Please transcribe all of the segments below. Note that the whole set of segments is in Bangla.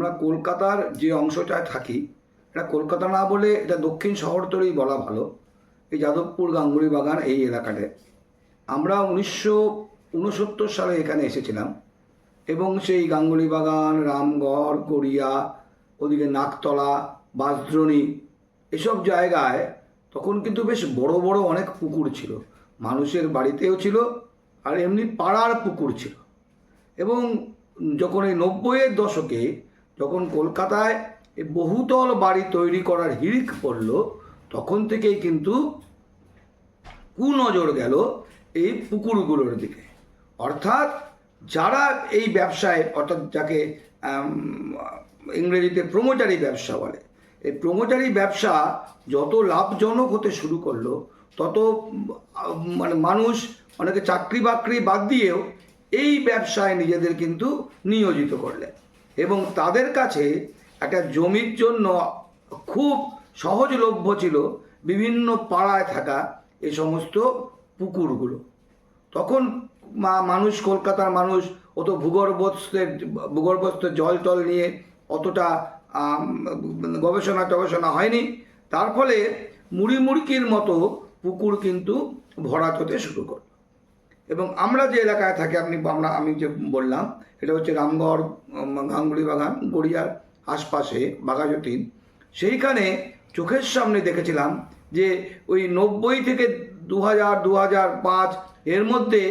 আমরা কলকাতার যে অংশটায় থাকি, এটা কলকাতা না বলে এটা দক্ষিণ শহরতলেই বলা ভালো। এই যাদবপুর গাঙ্গুলি বাগান এই এলাকাতে আমরা উনিশশো উনসত্তর সালে এখানে এসেছিলাম এবং সেই গাঙ্গুলি বাগান, রামগড়, গড়িয়া, ওদিকে নাকতলা বাসদ্রণী এসব জায়গায় তখন কিন্তু বেশ বড় বড় অনেক পুকুর ছিল। মানুষের বাড়িতেও ছিল আর এমনি পাড়ার পুকুর ছিল। এবং যখন এই নব্বইয়ের দশকে যখন কলকাতায় বহুতল বাড়ি তৈরি করার হিড়িক পড়ল, তখন থেকেই কিন্তু কুনজর গেল এই পুকুরগুলোর দিকে। অর্থাৎ যারা এই ব্যবসায়, অর্থাৎ যাকে ইংরেজিতে প্রমোটারি ব্যবসা বলে, এই প্রমোটারি ব্যবসা যত লাভজনক হতে শুরু করল, তত মানে মানুষ অনেকে চাকরি বাকরি বাদ দিয়েও এই ব্যবসায় নিজেদের কিন্তু নিয়োজিত করলেন। এবং তাদের কাছে একটা জমির জন্য খুব সহজলভ্য ছিল বিভিন্ন পাড়ায় থাকা এই সমস্ত পুকুরগুলো। তখন মানুষ, কলকাতার মানুষ অত ভূগর্ভস্থের, ভূগর্ভস্থ জল টল নিয়ে অতটা গবেষণা টবেষণা হয়নি। তার ফলে মুড়ি মুড়কির মতো পুকুর কিন্তু ভরাট হতে শুরু করল। এবং আমরা যে এলাকায় থাকি, আপনি আমরা, আমি যে বললাম, এটা হচ্ছে রামগড় গাঙ্গুলি বাগান, গড়িয়ার আশপাশে, বাঘাযতীন। সেইখানে চোখের সামনে দেখেছিলাম যে ওই নব্বই থেকে দু হাজার দু হাজার পাঁচ এর মধ্যে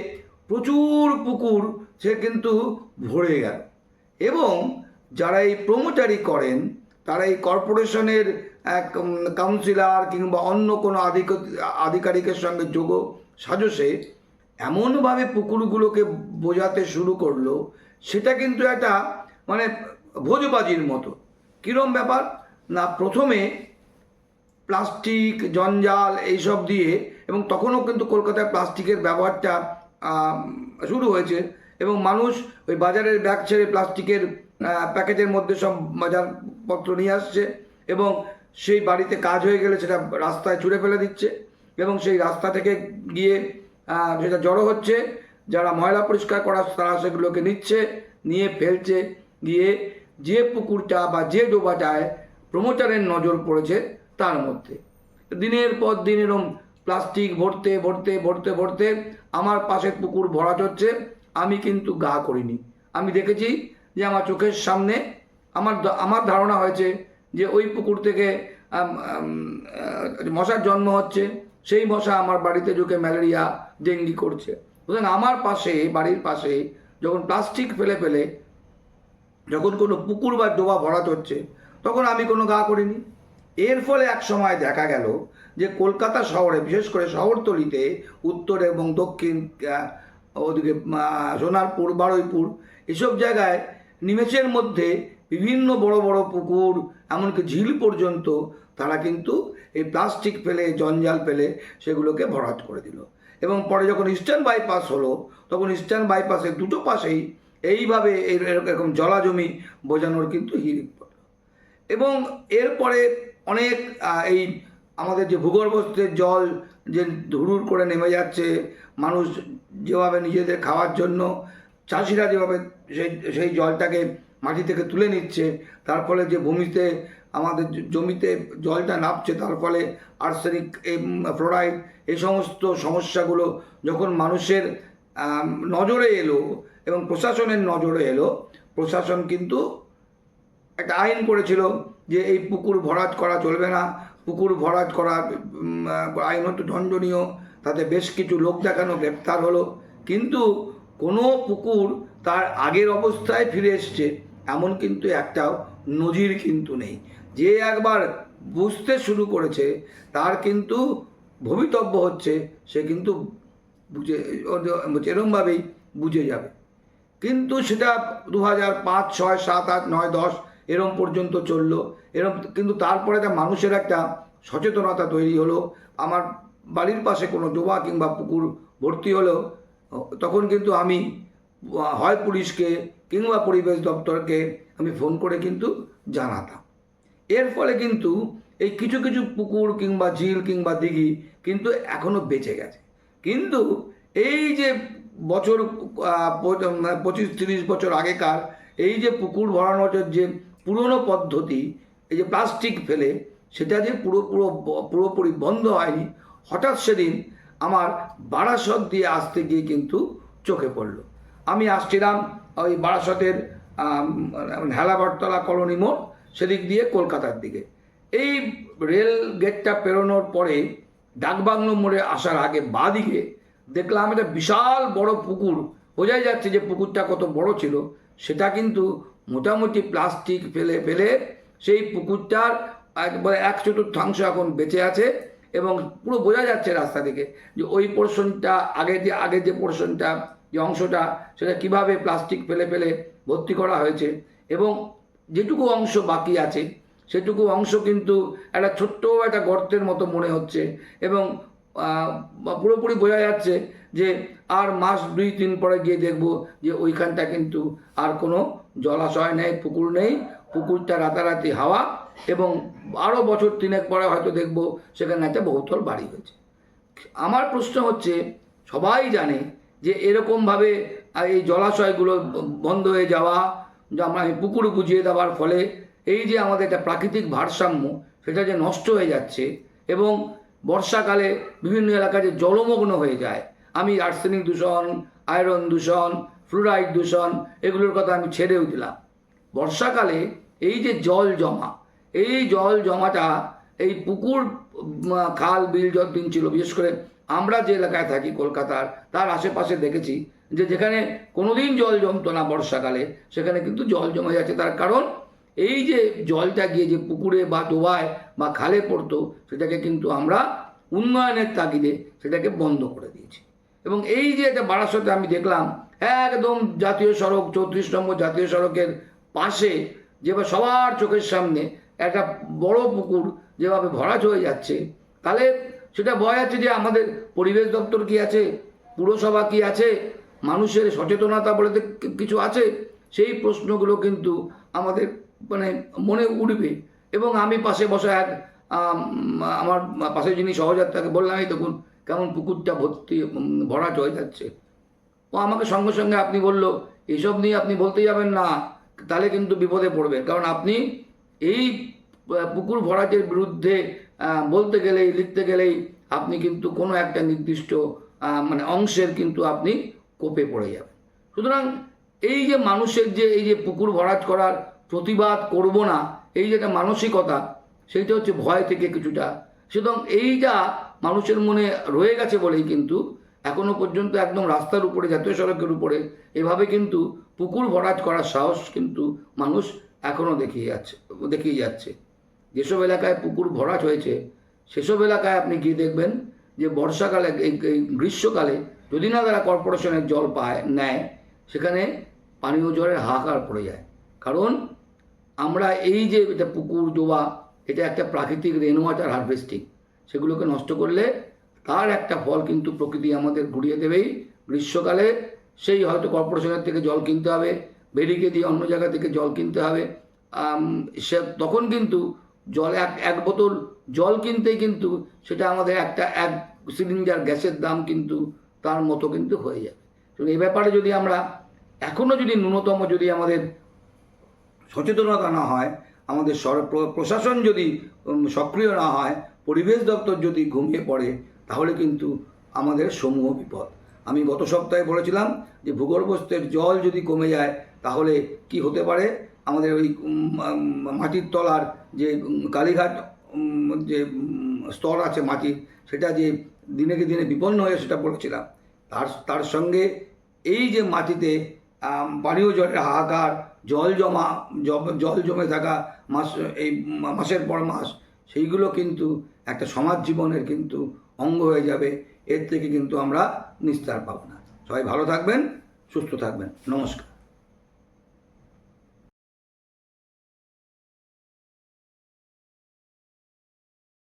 প্রচুর পুকুর সে কিন্তু ভরে গেল। এবং যারা এই প্রমোটারি করেন, তারা এই কর্পোরেশনের এক কাউন্সিলার কিংবা অন্য কোনো আধিক, আধিকারিকের সঙ্গে যোগ সাজসে এমনভাবে পুকুরগুলোকে বোঝাতে শুরু করল, সেটা কিন্তু একটা মানে ভোজবাজির মতো। কীরম ব্যাপার? না, প্রথমে প্লাস্টিক, জঞ্জাল এইসব দিয়ে, এবং তখনও কিন্তু কলকাতায় প্লাস্টিকের ব্যবহারটা শুরু হয়েছে, এবং মানুষ ওই বাজারের ব্যাগ ছেড়ে প্লাস্টিকের প্যাকেটের মধ্যে সব বাজারপত্র নিয়ে আসছে, এবং সেই বাড়িতে কাজ হয়ে গেলে সেটা রাস্তায় ছুঁড়ে ফেলে দিচ্ছে, এবং সেই রাস্তা থেকে গিয়ে সেটা জড়ো হচ্ছে, যারা ময়লা পরিষ্কার করার তারা সেগুলোকে নিচ্ছে, নিয়ে ফেলছে, গিয়ে যে পুকুরটা বা যে ডোবাটায় প্রমোটারের নজর পড়েছে তার মধ্যে। দিনের পর দিন এরম প্লাস্টিক ভরতে ভরতে ভরতে ভরতে আমার পাশের পুকুর ভরা হচ্ছে আমি কিন্তু গা করিনি। আমি দেখেছি যে আমার চোখের সামনে আমার আমার ধারণা হয়েছে যে ওই পুকুর থেকে মশার জন্ম হচ্ছে সেই মশা আমার বাড়িতে ঢুকে ম্যালেরিয়া, ডেঙ্গি করছে। সুতরাং আমার পাশে, বাড়ির পাশে যখন প্লাস্টিক ফেলে ফেলে যখন কোনো পুকুর বা ডোবা ভরাট হচ্ছে, তখন আমি কোনো গা করিনি। এর ফলে এক সময় দেখা গেল যে কলকাতা শহরে, বিশেষ করে শহরতলিতে, উত্তর এবং দক্ষিণ ওদিকে সোনারপুর, বারুইপুর, এসব জায়গায় নিমেষের মধ্যে বিভিন্ন বড় বড় পুকুর, এমনকি ঝিল পর্যন্ত তারা কিন্তু এই প্লাস্টিক ফেলে, জঞ্জাল ফেলে সেগুলোকে ভরাট করে দিল। এবং পরে যখন ইস্টার্ন বাইপাস হলো, তখন ইস্টার্ন বাইপাসের দুটো পাশেই এইভাবে এর- এরকম জলাজমি বোঝানোর কিন্তু হিড়িক পড়ল। এবং এরপরে অনেক এই আমাদের যে ভূগর্ভস্থের জল যে ধুরুর করে নেমে যাচ্ছে, মানুষ যেভাবে নিজেদের খাওয়ার জন্য, চাষিরা যেভাবে সেই সেই জলটাকে মাটি থেকে তুলে নিচ্ছে, তার ফলে যে ভূমিতে আমাদের জমিতে জলটা নামছে তার ফলে আর্সেনিক ফ্লোরাইড এই সমস্ত সমস্যাগুলো যখন মানুষের নজরে এলো এবং প্রশাসনের নজরে এলো প্রশাসন কিন্তু একটা আইন করেছিল যে এই পুকুর ভরাট করা চলবে না। পুকুর ভরাট করা আহ, আইনত দণ্ডনীয় তাতে বেশ কিছু লোক দেখানো গ্রেপ্তার হলো। কিন্তু কোনো পুকুর তার আগের অবস্থায় ফিরে এসছে এমন কিন্তু একটাও নজির কিন্তু নেই। যে একবার বুঝতে শুরু করেছে, তার কিন্তু ভবিতব্য হচ্ছে, সে কিন্তু বুঝে এরমভাবেই বুঝে যাবে। কিন্তু সেটা দু হাজার পাঁচ, ছয়, সাত, আট, নয়, দশ, এরম পর্যন্ত চলল। এরম, কিন্তু তারপরে একটা মানুষের একটা সচেতনতা তৈরি হলো। আমার বাড়ির পাশে কোনো ডোবা কিংবা পুকুর ভর্তি হলো, তখন কিন্তু আমি, হয় পুলিশকে কিংবা পরিবেশ দপ্তরকে আমি ফোন করে কিন্তু জানাতাম। এর ফলে কিন্তু এই কিছু কিছু পুকুর কিংবা ঝিল কিংবা দিঘি কিন্তু এখনও বেঁচে গেছে। কিন্তু এই যে বছর পঁচিশ তিরিশ বছর আগেকার এই যে পুকুর ভরানোর যে পুরনো পদ্ধতি, এই যে প্লাস্টিক ফেলে, সেটা যে পুরো পুরো, পুরোপুরি বন্ধ হয়নি, হঠাৎ সেদিন আমার বারাসত দিয়ে আসতে গিয়ে কিন্তু চোখে পড়ল। আমি আসছিলাম ওই বারাসতের হেলাবরতলা কলোনি মোড় সেদিক দিয়ে কলকাতার দিকে। এই রেল গেটটা পেরোনোর পরে ডাকবাংলো মোড়ে আসার আগে বাদিকে দেখলাম একটা বিশাল বড় পুকুর। বোঝাই যাচ্ছে যে পুকুরটা কত বড় ছিল। সেটা কিন্তু মোটামুটি প্লাস্টিক ফেলে ফেলে সেই পুকুরটার একবারে এক চতুর্থাংশ এখন বেঁচে আছে এবং পুরো বোঝা যাচ্ছে রাস্তা থেকে যে ওই পোর্শনটা, আগে যে আগে যে পোর্শনটা, যে অংশটা, সেটা কীভাবে প্লাস্টিক ফেলে ফেলে ভর্তি করা হয়েছে এবং যেটুকু অংশ বাকি আছে, সেটুকু অংশ কিন্তু একটা ছোট্ট একটা গর্তের মতো মনে হচ্ছে এবং পুরোপুরি বোঝা যাচ্ছে যে আর মাস দুই, তিন পরে গিয়ে দেখব যে ওইখানটা কিন্তু আর কোনো জলাশয় নেই, পুকুর নেই। পুকুরটা রাতারাতি হাওয়া এবং আরও বছর তিনেক পরে হয়তো দেখব সেখানে একটা বহুতল বাড়ি হয়েছে। আমার প্রশ্ন হচ্ছে, সবাই জানে যে এরকমভাবে এই জলাশয়গুলো বন্ধ হয়ে যাওয়া যে আমরা এই পুকুর বুঝিয়ে দেওয়ার ফলে এই যে আমাদের একটা প্রাকৃতিক ভারসাম্য, সেটা যে নষ্ট হয়ে যাচ্ছে এবং বর্ষাকালে বিভিন্ন এলাকা যে জলমগ্ন হয়ে যায়। আমি আর্সেনিক দূষণ, আয়রন দূষণ, ফ্লুরাইড দূষণ এগুলোর কথা আমি ছেড়েও দিলাম। বর্ষাকালে এই যে জল জমা, এই জল জমাটা এই পুকুর খাল, বিল যতদিন ছিল, বিশেষ করে আমরা যে এলাকায় থাকি কলকাতার, তার আশেপাশে দেখেছি যে যেখানে কোনোদিন জল জমতো না বর্ষাকালে, সেখানে কিন্তু জল জমে যাচ্ছে। তার কারণ, এই যে জলটা গিয়ে যে পুকুরে বা ডোবায় বা খালে পড়তো, সেটাকে কিন্তু আমরা উন্নয়নের তাগিদে সেটাকে বন্ধ করে দিয়েছি। এবং এই যে একটা বারাসতে আমি দেখলাম, একদম জাতীয় সড়ক, চৌত্রিশ নম্বর জাতীয় সড়কের পাশে যেভাবে সবার চোখের সামনে একটা বড় পুকুর যেভাবে ভরাট হয়ে যাচ্ছে, তাহলে সেটা বোঝা আছে যে আমাদের পরিবেশ দপ্তর কি আছে? পুরসভা কি আছে? মানুষের সচেতনতা বলে কিছু আছে? সেই প্রশ্নগুলো কিন্তু আমাদের মানে মনে উঠবে। এবং আমি পাশে বসা এক আমার পাশে যিনি সহযাত্রাকে বললাম এই দেখুন, কেমন পুকুরটা ভর্তি ভরাট হয়ে যাচ্ছে। ও আমাকে সঙ্গে সঙ্গে আপনি বলল, এইসব নিয়ে আপনি বলতে যাবেন না, তাহলে কিন্তু বিপদে পড়বেন কারণ আপনি এই পুকুর ভরাটের বিরুদ্ধে বলতে গেলেই, লিখতে গেলেই আপনি কিন্তু কোনো একটা নির্দিষ্ট মানে অংশের কিন্তু আপনি কোপে পড়ে যাবে। সুতরাং এই যে মানুষের যে, এই যে পুকুর ভরাট করার প্রতিবাদ করব না, এই যে একটা মানসিকতা, সেইটা হচ্ছে ভয় থেকে কিছুটা। সুতরাং এইটা মানুষের মনে রয়ে গেছে বলেই কিন্তু এখনও পর্যন্ত একদম রাস্তার উপরে, জাতীয় সড়কের উপরে, এভাবে কিন্তু পুকুর ভরাট করার সাহস কিন্তু মানুষ এখনও দেখিয়ে যাচ্ছে দেখিয়ে যাচ্ছে। যেসব এলাকায় পুকুর ভরাট হয়েছে, সেসব এলাকায় আপনি গিয়ে দেখবেন যে বর্ষাকালে এই গ্রীষ্মকালে যদি না তারা কর্পোরেশনের জল পায়, নেয়, সেখানে পানীয় জলের হাহাকার পড়ে যায়। কারণ আমরা এই যে এটা পুকুর ডোবা এটা একটা প্রাকৃতিক রেন ওয়াটার হারভেস্টিং সেগুলোকে নষ্ট করলে তার একটা ফল কিন্তু প্রকৃতি আমাদের ঘুরিয়ে দেবেই। গ্রীষ্মকালে সেই হয়তো কর্পোরেশনের থেকে জল কিনতে হবে, বেরিকে দিয়ে অন্য জায়গা থেকে জল কিনতে হবে। সে তখন কিন্তু জল এক এক বোতল জল কিনতেই কিন্তু সেটা আমাদের একটা এক সিলিন্ডার গ্যাসের দাম কিন্তু তার মতো কিন্তু হয়ে যাবে। এই ব্যাপারে যদি আমরা এখনও যদি ন্যূনতম যদি আমাদের সচেতনতা না হয়, আমাদের প্রশাসন যদি সক্রিয় না হয়, পরিবেশ দপ্তর যদি ঘুমিয়ে পড়ে, তাহলে কিন্তু আমাদের সমূহ বিপদ। আমি গত সপ্তাহে বলেছিলাম যে ভূগর্ভস্থের জল যদি কমে যায়, তাহলে কি হতে পারে? আমাদের ওই মাটির তলার যে কালীঘাট যে স্তর আছে মাটির, সেটা যে দিনে কে দিনে বিপন্ন হয়ে সেটা বলেছিলাম। তার তার সঙ্গে এই যে মাটিতে পানীয় জলের হাহাকার, জল জমা জল জমে থাকা মাস, এই মাসের পর মাস, সেইগুলো কিন্তু একটা সমাজ জীবনের কিন্তু অঙ্গ হয়ে যাবে। এর থেকে কিন্তু আমরা নিস্তার পাব না। সবাই ভালো থাকবেন, সুস্থ থাকবেন। নমস্কার।